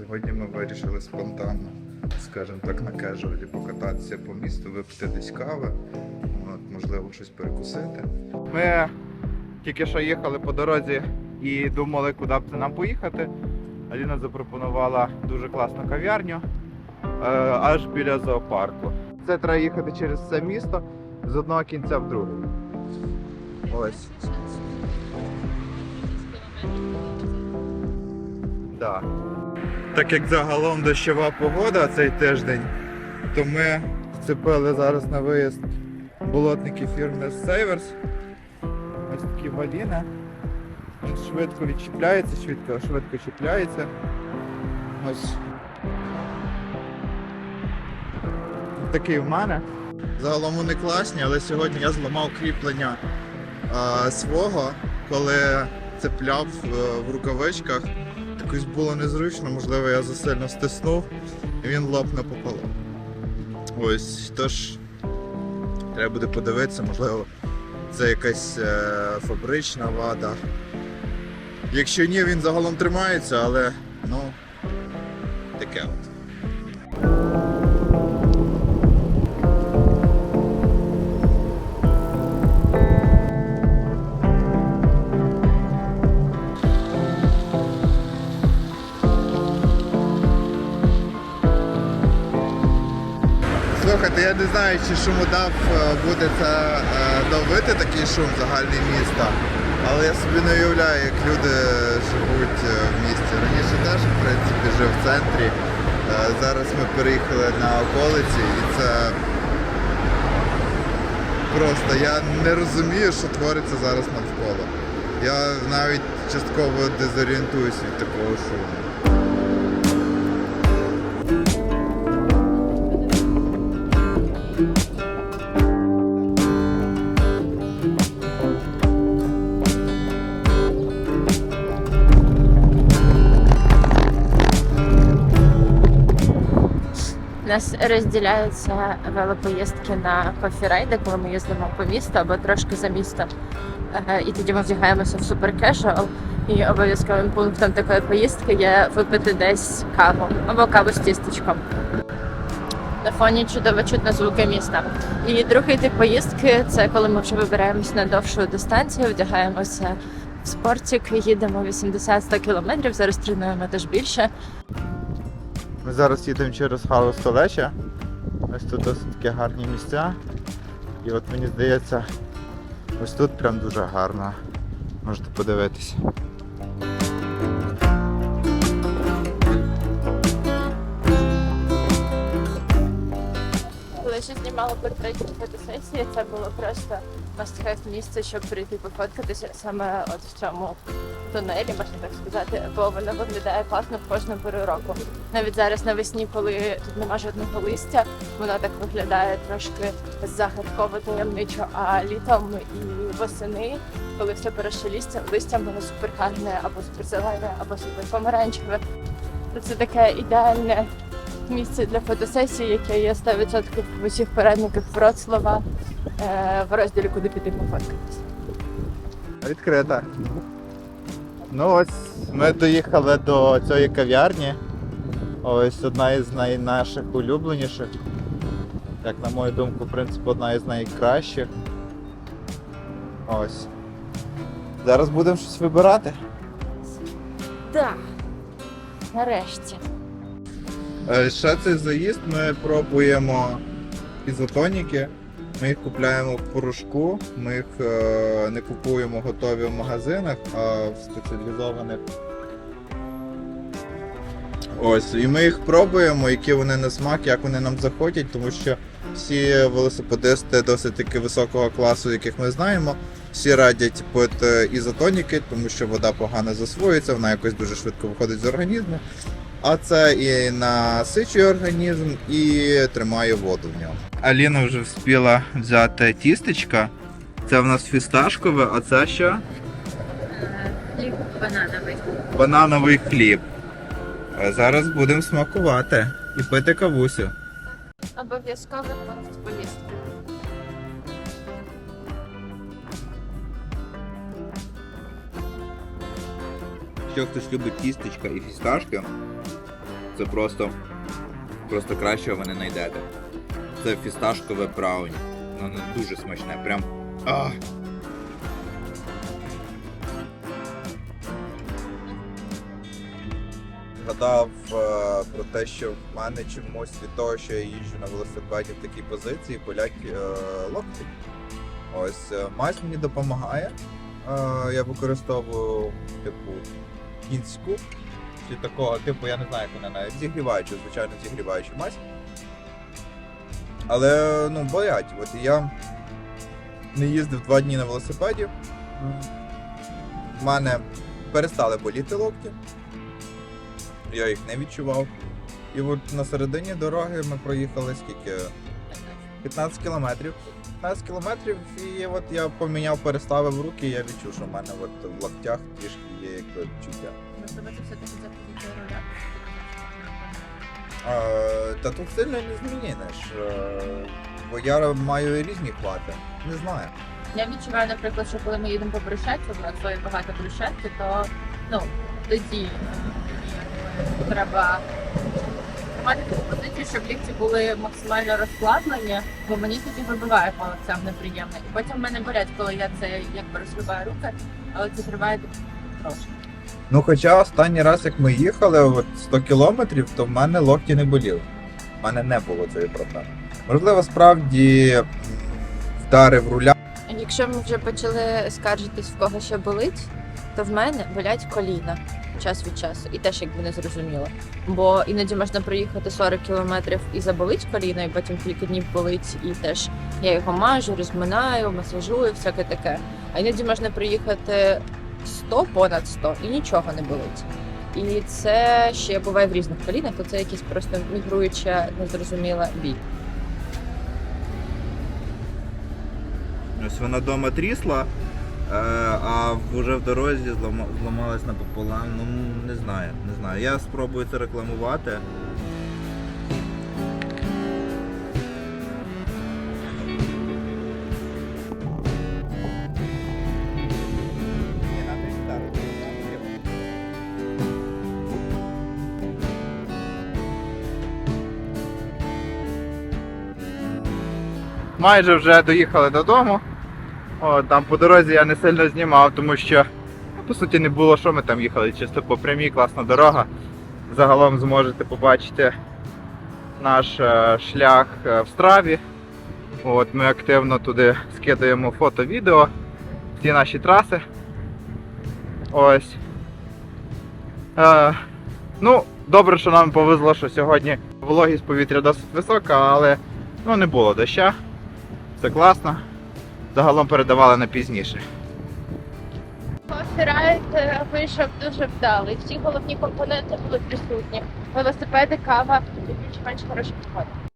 Сьогодні ми вирішили спонтанно, скажімо так, на кежуалі покататися по місту, випити десь кави, от, можливо, щось перекусити. Ми тільки що їхали по дорозі і думали, куди б це нам поїхати. Аліна запропонувала дуже класну кав'ярню е, аж біля зоопарку. Це треба їхати через все місто з одного кінця в другий. Ось. Да. Так як загалом дощова погода цей тиждень, то ми вцепили зараз на виїзд болотники фірми Savers. Ось такі валіни. Він швидко відчіпляється, швидко, швидко чіпляється. Ось. Такий в мене. Загалом вони класні, але сьогодні я зламав кріплення а, свого, коли цепляв е, в рукавичках. Якось було незручно, можливо, я засильно стиснув і він лапне пополам. Ось, тож треба буде подивитися, можливо, це якась е, фабрична вада. Якщо ні, він загалом тримається, але ну таке от. Слухайте, я не знаю, чи шумодав е, буде це е, давити такий шум загальний міста. Але я собі не уявляю, як люди живуть е, в місті. Раніше теж, в принципі, жив в центрі. Зараз ми переїхали на околиці і це просто я не розумію, що твориться зараз навколо. Я навіть частково дезорієнтуюсь від такого шуму. Нас розділяються велопоїздки на кофірайди, коли ми їздимо по місту або трошки за місто. І тоді ми вдягаємося в супер кешуал. І обов'язковим пунктом такої поїздки є випити десь каву або каву з тістечком. На фоні чудово чутно звуки міста. І другий тип поїздки це коли ми вже вибираємось на довшу дистанцію, вдягаємося в спортик, їдемо 80-100 кілометрів, зараз тренуємо теж більше. Ми зараз їдемо через Халу Столеча. Ось тут досить такі гарні місця. І от мені здається, ось тут прям дуже гарно. Можете подивитися. Ще знімала фотосесії, це було просто must-have місце, щоб прийти пофоткатися саме от в цьому тунелі, можна так сказати, бо воно виглядає класно в кожну пору року. Навіть зараз навесні, коли тут нема жодного листя, воно так виглядає трошки загадково таємничо, а літом і восени, коли все перше листям, листям воно супер гарне, або супер зелене, або супер помаранчеве. Це таке ідеальне місце для фотосесії, яке є 100% в усіх передниках Вроцлава е, в розділі Куди піти пофоткатися. Відкрита. Ну ось ми доїхали до цієї кав'ярні. Ось одна із най- наших улюбленіших. Як на мою думку, в принципі, одна із найкращих. Ось. Зараз будемо щось вибирати. Так, нарешті. Е, Ще цей заїзд ми пробуємо ізотоніки. Ми їх купляємо в порошку, ми їх е, не купуємо готові в магазинах, а в спеціалізованих. Ось, і ми їх пробуємо, які вони на смак, як вони нам заходять, тому що всі велосипедисти досить таки високого класу, яких ми знаємо, всі радять пити ізотоніки, тому що вода погано засвоюється, вона якось дуже швидко виходить з організму. А це і насичує організм, і тримає воду в ньому. Аліна вже встигла взяти тістечка. Це в нас фісташкове, а це що? Хліб банановий. Банановий хліб. А Зараз будемо смакувати і пити кавусю. Обов'язково пункт поїздки. Якщо хтось любить тістечка і фісташки, Це просто, просто кращого ви не знайдете. Це фісташкове брауні. Воно дуже смачне. Прям. А! Згадав е, про те, що в мене чомусь від того, що я їжджу на велосипеді в такій позиції, болять е, локті. Ось е, мазь мені допомагає. Е, я використовую типу кінську чи такого типу, я не знаю, як вона навіть зігріваючу, звичайно, зігріваючу мазь. Але ну болять. От я не їздив два дні на велосипеді. В мене перестали боліти локті. Я їх не відчував. І от на середині дороги ми проїхали скільки? 15 кілометрів. 15 кілометрів, і от я поміняв, переставив руки, і я відчув, що в мене от в локтях трішки є якби відчуття. Е, та тут сильно не зміниш. Е, бо я маю різні хвати. Не знаю. Я відчуваю, наприклад, що коли ми їдемо по брусчатці, у нас своє багато брусчатки, то ну тоді е, треба мати таку позицію, щоб лікті були максимально розкладені, бо мені тоді вибиває по локтям неприємно. І потім в мене болять, коли я це якби розриваю руки, але це триває трошки. Ну, хоча останній раз, як ми їхали, от 100 кілометрів, то в мене локті не боліли. В мене не було цієї проблеми. Можливо, справді вдарив руля. Якщо ми вже почали скаржитись, в кого що болить, то в мене болять коліна час від часу, і теж якби не зрозуміло. Бо іноді можна проїхати 40 кілометрів і заболить коліно, і потім кілька днів болить, і теж я його мажу, розминаю, масажую, всяке таке. А іноді можна проїхати 100 понад 100 і нічого не болить. І це ще буває в різних колінах, то це якісь просто мігруюча, незрозуміла біль. Ось вона вдома трісла, е, а вже в дорозі злама- зламалась напополам. Ну не знаю, не знаю. Я спробую це рекламувати. Майже вже доїхали додому. О, там по дорозі я не сильно знімав, тому що ну, по суті не було, що ми там їхали. Чисто по прямій класна дорога. Загалом зможете побачити наш е, шлях е, в страві. От, ми активно туди скидаємо фото, відео, всі наші траси. Ось. Е, ну, добре, що нам повезло, що сьогодні вологість повітря досить висока, але ну, не було доща. Це класно. Загалом передавали на пізніше. Райд е, вийшов дуже вдалий. Всі головні компоненти були присутні. Велосипеди, кава і більш-менш хороші підходи.